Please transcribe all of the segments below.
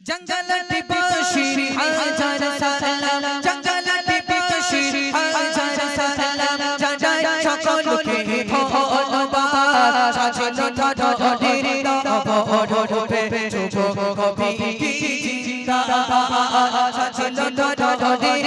জঙ্গলটি বাসি হাজার সালাম। জঙ্গল বাসি হাজার সালাম। জানাই সকলকে ধন্যবাদ সাজিল ধরের নবরূপে যুব কবি জিন্দাবাদ সাজিল ধরের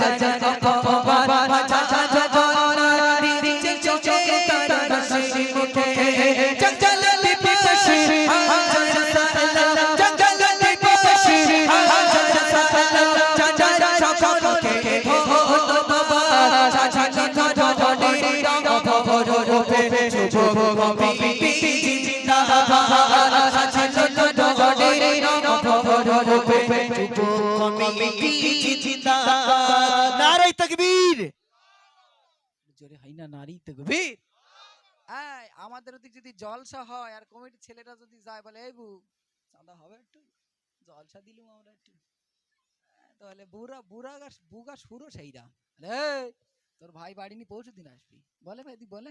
হাজার ভগবান না নারী তো গভীর এই আমাদের ওদিক যদি জলসা হয় আর কমিটির ছেলেরা যদি যায় বলে এই বু চাঁদা হবে একটু জলসা দিলুম আমরা একটু। হ্যাঁ, তাহলে বুড়া বুড়া গাছ বুগা সুরো সেইরা এই তোর ভাই বাড়ি নি পৌঁছে দিন আসবি। বলে ভাই এদিক বলে।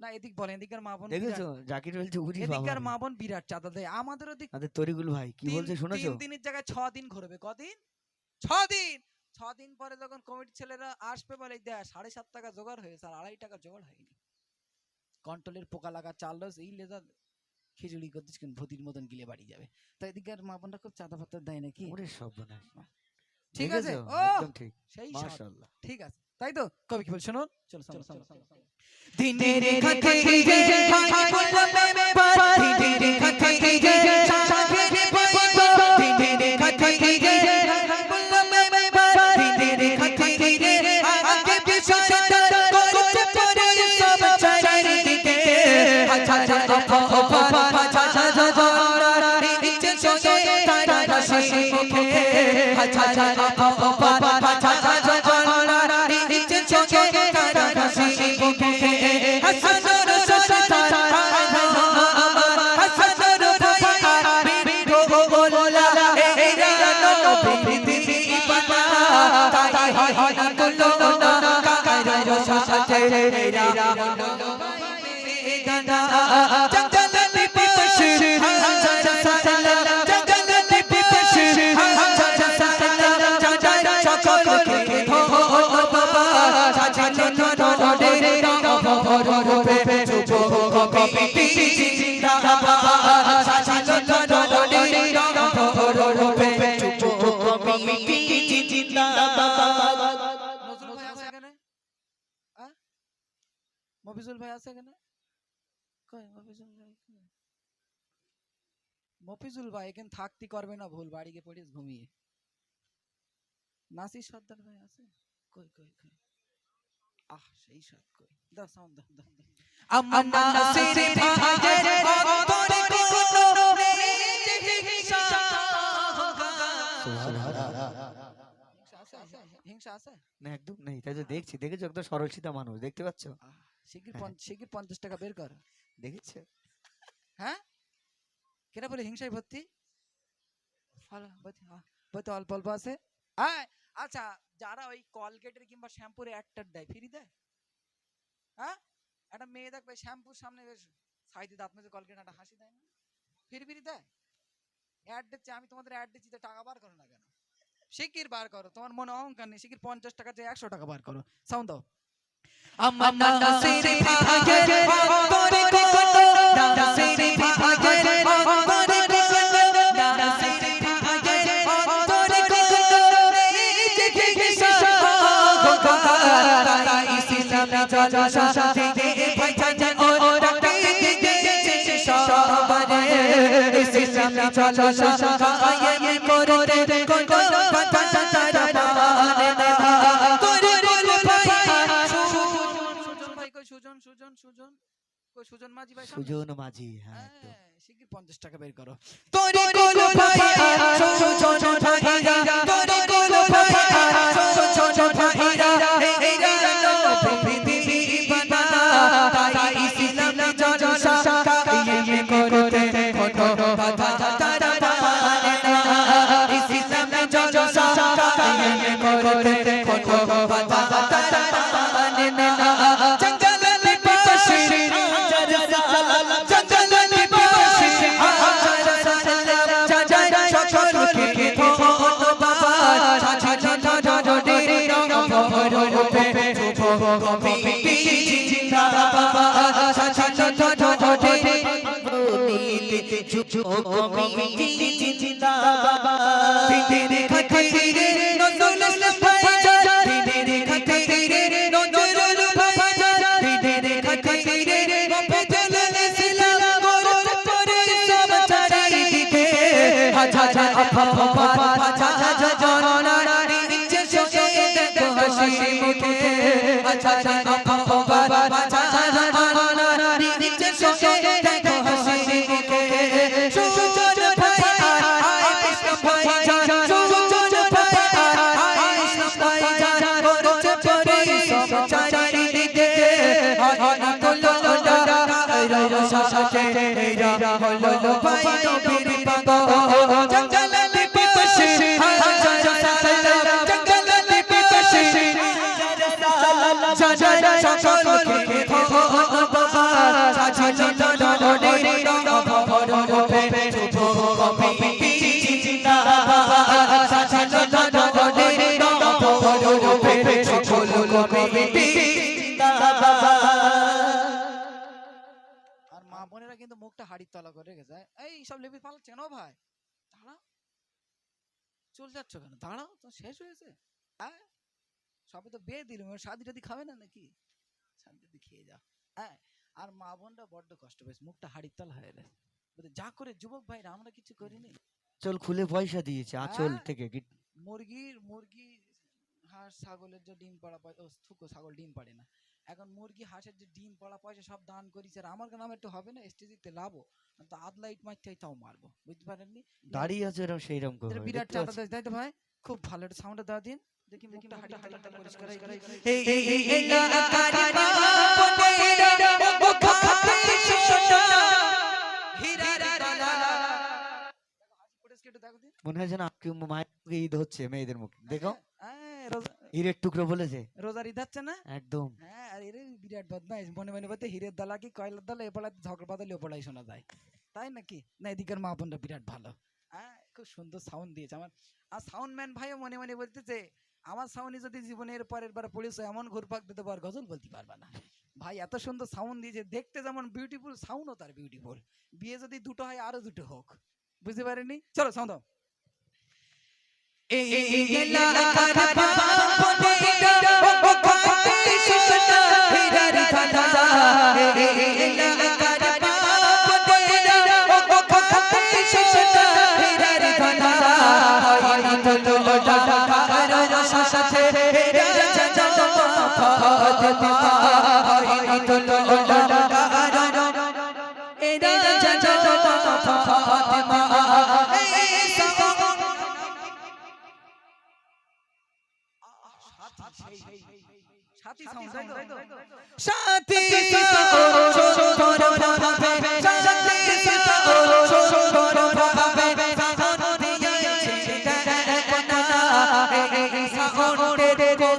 না এদিক বলে এদিকের মা বোন দেখেছ? জাকির বলছে উরি এদিককার বাবা মা বোন বিরাট চাঁদা দেয়। আমাদের ওদিক আমাদের তরিগুল ভাই কি বলছে শুনেছো? তিন দিনের জায়গায় ছ দিন ঘুরবে। কদিন? ছ দিন। ছ দিন পরে যখন কমিটির ছেলেরা আসবে বলে দেয় সাড়ে সাত টাকা জোগাড় হয়েছে আর আড়াই টাকা জোগাড় হয়নি। কন্ট্রোলের পোকা লাগা চাল এই লেজার খিচুড়ি করতেছ কিন্তু ভূতির মতন গিলে বাড়ি যাবে। তো এদিকে মা বোনরা খুব চাঁদা পাতা দেয় নাকি? ওরে সর্বনাশ। ঠিক আছে? ও একদম ঠিক। সেই মাশাআল্লাহ। ঠিক আছে। তাই তো? কবি কি বল শুনুন চলো দিনের খাতিরে হাসি মুখে হাজার ভগবান হাজার জগন্নাথ নিচে চোখে তারা হাসি মুখে হাসানুর সসার হাসানুর ভাই বিগো বলা এরা মফিজুল ভাই আছে এখানে? কই মফিজুল ভাই মফিজুল ভাই এখানে থাকতে করবে না ভুল বাড়ি গিয়ে পড়িস ঘুমিয়ে। নাসির সর্দার ভাই আছে? কই কই কই? আহ সেই সাত কই। দাও সাউন্ড দাও দাও দাও। আমার নাসির ভাইয়ের অন্তরে কোনো হিংসা হিংসা আছে হিংসা আছে? না একদম নেই। তাই তো দেখছি দেখেছ একদম সরল সিধা মানুষ দেখতে পাচ্ছ? শিগগির শিগগির পঞ্চাশ টাকা বের কর। দেখেছ? হ্যাঁ? কেটা বলে হিংসায় ভর্তি? ভর্তি অল্প অল্প আছে। হ্যাঁ আচ্ছা যারা ওই কলগেটের কিংবা শ্যাম্পুর অ্যাডটার দেয় ফ্রি দেয়? হ্যাঁ? একটা মেয়ে দেখবে শ্যাম্পুর সামনে বেশ সাইডে দাঁত মেজে কলগেট একটা হাসি দেয় না। ফ্রি ফ্রি দেয়? অ্যাড দিচ্ছে আমি তোমাদের অ্যাড দিচ্ছি তো টাকা বার করো না কেন? শিগগির বার করো তোমার মনে অহংকার নেই শিগগির পঞ্চাশ টাকা যে একশো টাকা বার করো। সাউন্ড দাও। আমার নাসির ভাইয়ের অন্তরে কোনো নাসির ভাইয়ের অন্তরে কোনো নাসির ভাইয়ের অন্তরে কোনো হিংসা তাই ইসলাম চলো জলসা দিকে ভাই জান ও রাতে দিকে সবারে ইসলাম জলসা কায়ে করতে কোন কথা তারা মানে না সুজন সুজন সুজন। কই সুজন মাঝি ভাই সুজন মাঝি হ্যাঁ হ্যাঁ, শিগগির পঞ্চাশ টাকা বের করো? তোরে কোলো ভাইয়া সুজন ভাইয়া তোরে কোলো কমিটি কিন্তু মুখটা হাড়ির তলা করে রেখেছে এই সব লেবি পালাচ্ছে কেন ভাই? দাঁড়াও। চলে যাচ্ছ কেন? দাঁড়াও তো শেষ হয়েছে। হ্যাঁ সবে তো বিয়ে এবার শাদি টাদি খাবে না নাকি? শান্তিতে খেয়ে যাও। হ্যাঁ আর মা বোনরা বড্ড কষ্ট পেয়েছে মুখটা হাড়ির তলা হয়ে গেছে। যা করে যুবক ভাইরা আমরা কিছু করিনি। চল খুলে পয়সা দিয়েছে আচল? থেকে মুরগির মুরগি হাঁস ছাগলের যে ডিম পাড়া পয়সা ও থুকো ছাগল ডিম পাড়ে না। এখন মুরগি হাঁসের যে ডিম পাড়া পয়সা সব দান করিছে আর আমার নামে একটু হবে না স্টেজিতে লাভো তো আধ লাইট মারতে তাও মারবো বুঝতে পারেননি দাঁড়িয়ে আছে এরকম সেই রকম করে বিরাট চাঁদা দেয় তাই তো ভাই খুব ভালো একটা সাউন্ড দেওয়া দিন দেখি মুখটা হাড়ি হাড়ি পরিষ্কার হয়ে। এই এই এই দিন মনে হয় যেন আজকে মায়ের মুখে ঈদ হচ্ছে মেয়েদের মুখে দেখো হ্যাঁ, হীরের টুকরো বলেছে। রোজার ঈদ হচ্ছে না? একদম। হ্যাঁ আর এর বিরাট বদমাইশ। মনে মনে বলতে হীরের দলা কি কয়লার দলা? এপাড়াতে ঝগড়া বাদালি শোনা যায়। তাই নাকি? না এদিকের মা বোনটা বিরাট ভালো। হ্যাঁ খুব সুন্দর সাউন্ড দিয়েছে আমার। আর সাউন্ড ম্যান ভাইও মনে মনে বলতেছে আমার সাউন্ডে যদি জীবনের পরের বার পড়েছে এমন ঘুরপাক দিতে পার গজল বলতে পারবা না। ভাই এত সুন্দর সাউন্ড দিয়েছে। দেখতে যেমন বিউটিফুল সাউন্ডও তার বিউটিফুল বিয়ে যদি দুটো হয় আরও দুটো হোক। বুঝতে পারেনি চলো সাউন্ড দাও। এই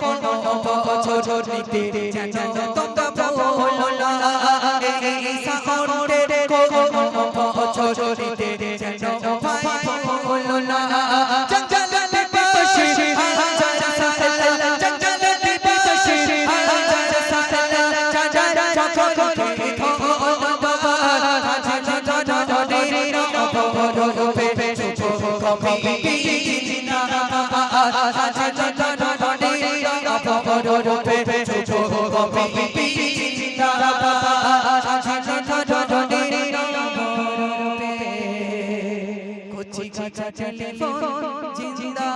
কোনো বছর নিতে যেন তোমরা বলো না এই সাউন্ডের কোনো টেলিফোন জিন্দা